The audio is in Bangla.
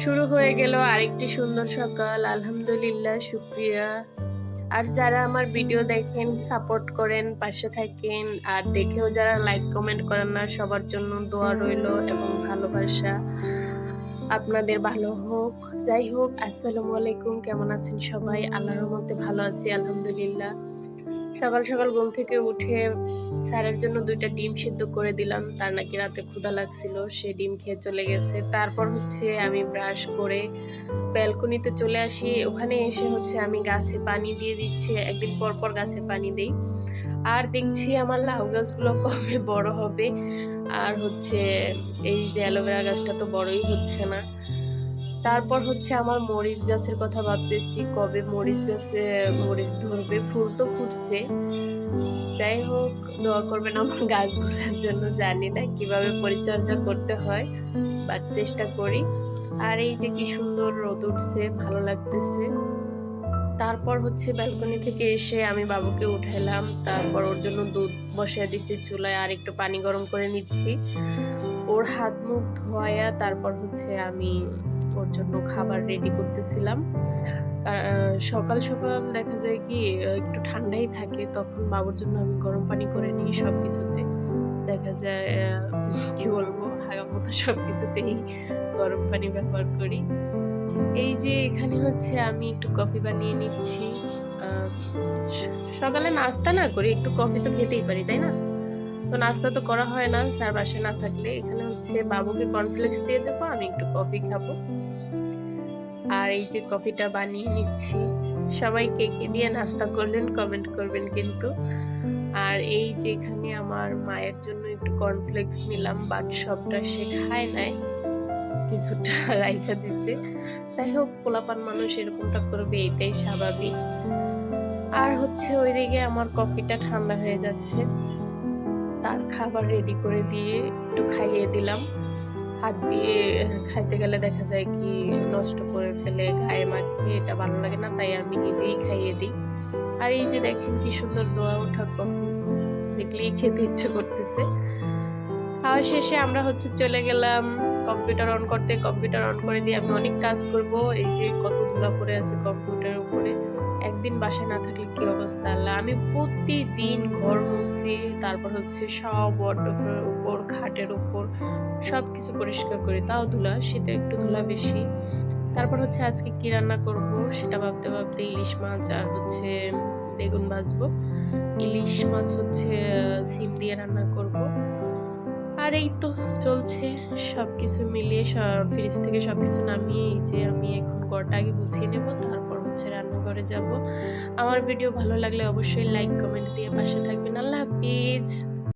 শুরু হয়ে গেল আরেকটি সুন্দর সকাল, আলহামদুলিল্লাহ, শুক্রিয়া। আর যারা আমার ভিডিও দেখেন, সাপোর্ট করেন, পাশে থাকেন, আর দেখেও যারা লাইক, কমেন্ট করেন না, সবার জন্য দোয়া রইল এবং ভালোবাসা আপনাদের ভালো হোক। যাই হোক, আসসালামু আলাইকুম, কেমন আছেন সবাই? আল্লাহর মধ্যে ভালো আছি, আলহামদুলিল্লাহ। সকাল সকাল ঘুম থেকে উঠে স্যারের জন্য দুইটা ডিম সিদ্ধ করে দিলাম। তার নাকি রাতে ক্ষুধা লাগছিল, সে ডিম খেয়ে চলে গেছে। তারপর হচ্ছে আমি ব্রাশ করে ব্যালকনিতে চলে আসি। ওখানে এসে হচ্ছে আমি গাছে পানি দিয়ে দিচ্ছি, একদিন পর পর গাছে পানি দিই। আর দেখছি আমার লাউ গাছগুলো কবে বড় হবে। আর হচ্ছে এই যে অ্যালোভেরা গাছটা তো বড়ই হচ্ছে না। তারপর হচ্ছে আমার মরিচ গাছের কথা ভাবতেছি, কবে মরিচ গাছে মরিচ ধরবে, ফুল তো ফুটছে। যাই হোক, দোয়া করবেন আমার গাছগুলোর জন্য, জানি না কীভাবে পরিচর্যা করতে হয় বাট চেষ্টা করি। আর এই যে কি সুন্দর রোদ উঠছে, ভালো লাগতেছে। তারপর হচ্ছে ব্যালকনি থেকে এসে আমি বাবুকে উঠাইলাম, তারপর ওর জন্য দুধ বসিয়ে দিছি, চুলায় আর একটু পানি গরম করে নিচ্ছি। ওর হাত মুখ ধোয়া তারপর হচ্ছে আমি ওর জন্য খাবার রেডি করতেছিলাম। সকাল সকাল দেখা যায় কি একটু ঠান্ডাই থাকে, তখন বাবুর জন্য আমি গরম পানি করে নিই সব কিছুতে দেখা যায় কি বলব মতো সব কিছুতেই গরম পানি ব্যবহার করি। এই যে এখানে হচ্ছে আমি একটু কফি বানিয়ে নিচ্ছি। সকালে নাস্তা না করি একটু কফি তো খেতেই পারি, তাই না? তো নাস্তা তো করা হয় না, স্যার বাসায় না থাকলে। এখানে হচ্ছে বাবুকে কর্নফ্লেক্স দিয়ে দেবো, আমি একটু কফি খাব। আর এই যে কফিটা বানিয়ে নিচ্ছি। সবাই কে কে দিয়ে নাস্তা করলেন কমেন্ট করবেন কিন্তু। আর এই যে এখানে আমার মায়ের জন্য একটু কর্নফ্লেক্স নিলাম বাট সবটা সে খায় নাই। কিছুটা রাইখা দিছে। যাই হোক, পোলাপান মানুষ এরকমটা করবে, এটাই স্বাভাবিক। আর হচ্ছে ওইদিকে আমার কফিটা ঠান্ডা হয়ে যাচ্ছে। তার খাবার রেডি করে দিয়ে একটু খাইয়ে দিলাম। হাত দিয়ে খাইতে গেলে দেখা যায় কি নষ্ট করে ফেলে, গায়ে মাখিয়ে এটা ভালো লাগে না, তাই আমি নিজেই খাইয়ে দিই। আর এই যে দেখেন কি সুন্দর দোয়া ওঠা কফি, দেখলেই খেতে ইচ্ছে করতেছে। খাওয়া শেষে আমরা হচ্ছে চলে গেলাম কম্পিউটার অন করতে। কম্পিউটার অন করে দিয়ে আমি অনেক কাজ করব। এই যে কত ধুলা পড়ে আছে কম্পিউটারের উপরে। একদিন বাসায় না থাকলে কি অবস্থা? আল্লাহ, আমি প্রতিদিন ঘর মুছি, তারপর হচ্ছে সব ওয়ার্ডরোবের উপর, খাটের উপর সব কিছু পরিষ্কার করি। তাও ধুলা, শীতে একটু ধুলা বেশি। তারপর হচ্ছে আজকে কি রান্না করব সেটা ভাবতে ভাবতে ইলিশ মাছ আর হচ্ছে বেগুন ভাজবো। ইলিশ মাছ হচ্ছে সিম দিয়ে রান্না করব। আর এই তো চলছে সব কিছু মিলিয়ে ফ্রিজ থেকে সব কিছু নামিয়ে যে আমি এখন ঘরটা আগে গুছিয়ে নেব, তারপর রান্নাঘরে যাব। আমার ভিডিও ভালো লাগলে অবশ্যই লাইক কমেন্ট দিয়ে পাশে থাকবেন। আল্লাহ হাফিজ।